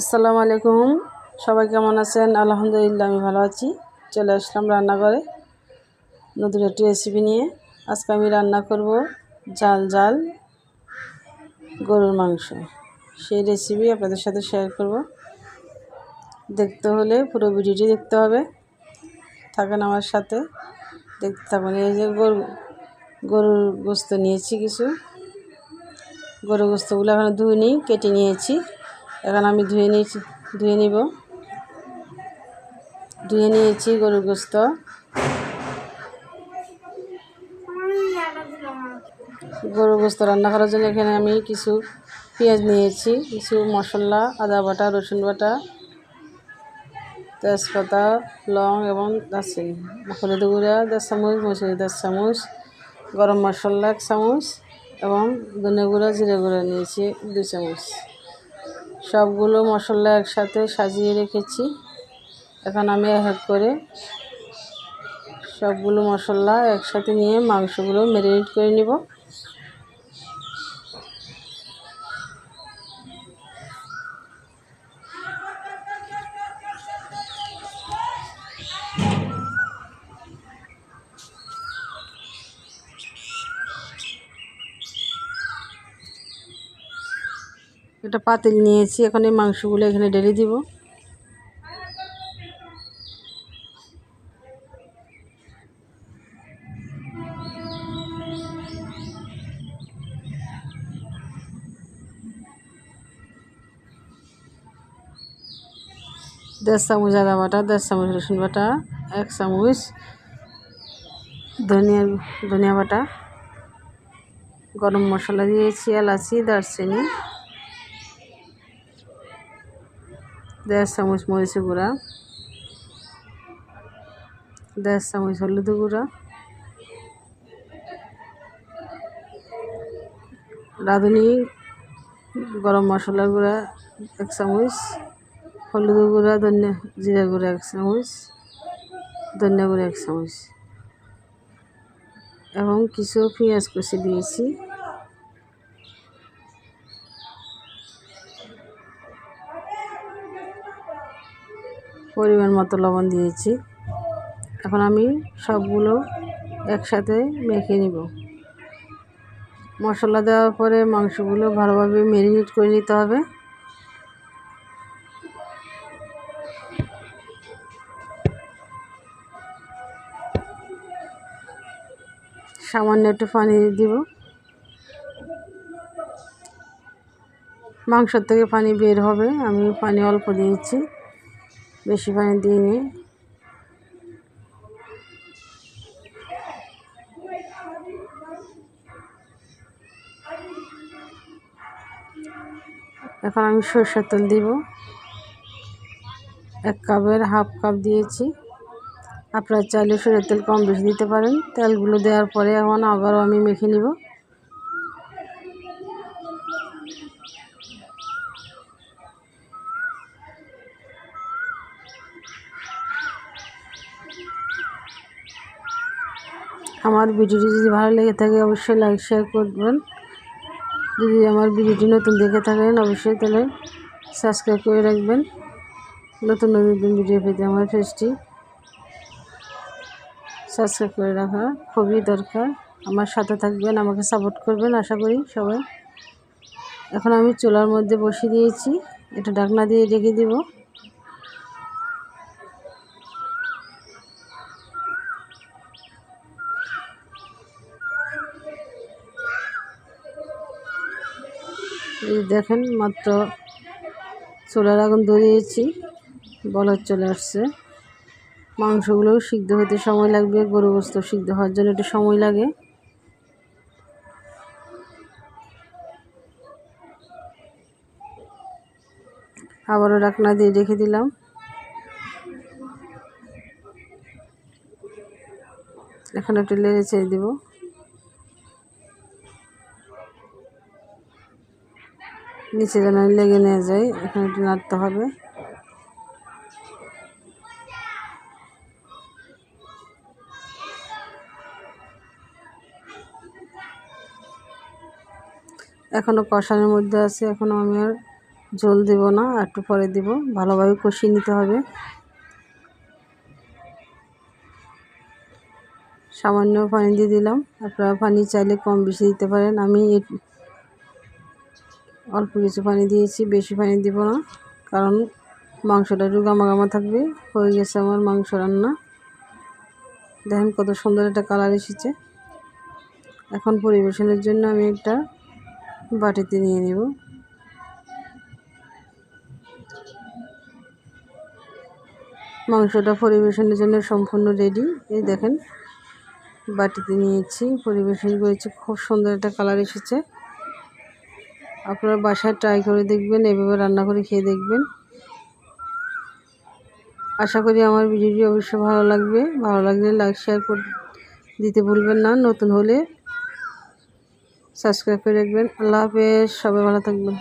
আসসালামু আলাইকুম। সবাই কেমন আছেন? আলহামদুলিল্লাহ, আমি ভালো আছি। চলে আসলাম রান্নাঘরে নতুন একটি রেসিপি নিয়ে। আজকে আমি রান্না করব জাল জাল গরুর মাংস। সেই রেসিপি আপনাদের সাথে শেয়ার করব। দেখতে হলে পুরো ভিডিওটি দেখতে হবে। থাকেন আমার সাথে। দেখতে থাকুন, এই যে গরু, গরুর গোস্ত নিয়েছি কিছু। গরুর গোস্তগুলো এখানে ধুয়ে নিই কেটে নিয়েছি। এখন আমি ধুয়ে নিয়েছি, ধুয়ে নিব। ধুয়ে নিয়েছি গরুর গোস্ত। গরুর গোস্ত রান্না করার জন্য এখানে আমি কিছু পেঁয়াজ নিয়েছি, কিছু মশলা, আদা বাটা, রসুন বাটা, তেজপাতা, লং এবং দারচিনি। হলুদ গুঁড়া দশ চামচ, মসুরি দশ চামচ, গরম মশলা এক চামচ এবং ধনে গুঁড়া, জিরে গুঁড়া নিয়েছি দুই চামচ। সবগুলো মশলা একসাথে সাজিয়ে রেখেছি। এখন আমি এক করে সবগুলো মশলা একসাথে নিয়ে মাংসগুলো ম্যারিনেট করে নিব। একটা পাতিল নিয়েছি, এখন এই মাংসগুলো এখানে ঢেলে দিব। দেড় চামচ আদা বাটা, দেড় চামচ রসুন বাটা, এক চামচ ধনিয়া ধনিয়া বাটা। গরম মশলা দিয়েছি, এলাচি, দারচিনি। দেড় চামচ মরিচ গুঁড়া, দেড় চামচ হলুদ গুঁড়া, রাঁধুনি, গরম মশলা গুঁড়া এক চামচ, হলুদ গুঁড়া, ধনিয়া জিরা গুঁড়া এক চামচ, ধনিয়া গুঁড়া এক চামচ, এবং কিছু পেঁয়াজ কুচি দিয়েছি। পরিমাণ মতো লবণ দিয়েছি। এখন আমি সবগুলো একসাথে মেখে নিব। মশলা দেওয়ার পরে মাংসগুলো ভালোভাবে ম্যারিনেট করে নিতে হবে। সামান্য একটু পানি দিব। মাংসর থেকে পানি বের হবে। আমি পানি অল্প দিয়েছি। বেশি পানি দিইনি এখন আমি সরষের তেল দিব। এক কাপের, হাফ কাপ দিয়েছি। আপনারা চাইলে সরষের তেল কম বেশি দিতে পারেন। তেলগুলো দেওয়ার পরে এখন আবারও আমি মেখে নিব। আমার ভিডিওটি যদি ভালো লেগে থাকে, অবশ্যই লাইক শেয়ার করবেন। যদি আমার ভিডিওটি নতুন দেখে থাকেন, অবশ্যই তাহলে সাবস্ক্রাইব করে রাখবেন। নতুন নতুন ভিডিও পেতে আমার ফেসটি সাবস্ক্রাইব করে রাখা খুবই দরকার। আমার সাথে থাকবেন, আমাকে সাপোর্ট করবেন, আশা করি সবাই। এখন আমি চুলার মধ্যে বসিয়ে দিয়েছি। এটা ঢাকনা দিয়ে রেখে দিব। এই দেখেন, মাত্র চুলার আগুন ধরিয়েছি। বলদ চলে আসছে। মাংসগুলোও সিদ্ধ হতে সময় লাগবে গরু গোস্ত সিদ্ধ হওয়ার জন্য একটু সময় লাগে। আবারও ডাকনা দিয়ে রেখে দিলাম। এখন একটু লেড়ে ছেড়ে দেবো। নিচে যেন লেগে নিয়ে যায়, এখানে একটু নাড়তে হবে। এখনও কষানোর মধ্যে আছে এখনও আমি আর জল দেব না একটু পরে দেব। ভালোভাবে কষিয়ে নিতে হবে। সামান্য পানি দিয়ে দিলাম। আপনারা পানি চাইলে কম বেশি দিতে পারেন। আমি অল্প কিছু পানি দিয়েছি, বেশি পানি দিব না, কারণ মাংসটা একটু গামা থাকবে, হয়ে গেছে আমার মাংস রান্না। দেখেন কত সুন্দর একটা কালার এসেছে। এখন পরিবেশনের জন্য আমি একটা বাটিতে নিয়ে নেব। মাংসটা পরিবেশনের জন্য সম্পূর্ণ রেডি এই দেখেন, বাটিতে নিয়েছি, পরিবেশন করেছি, খুব সুন্দর একটা কালার এসেছে। আপনারা বাসায় ট্রাই করে দেখবেন, এভাবে রান্না করে খেয়ে দেখবেন। আশা করি আমার ভিডিওটি অবশ্যই ভালো লাগবে। ভালো লাগলে লাইক শেয়ার করে দিতে ভুলবেন না। নতুন হলে সাবস্ক্রাইব করে রাখবেন। আল্লাহ হাফেজ। সবাই ভালো থাকবেন।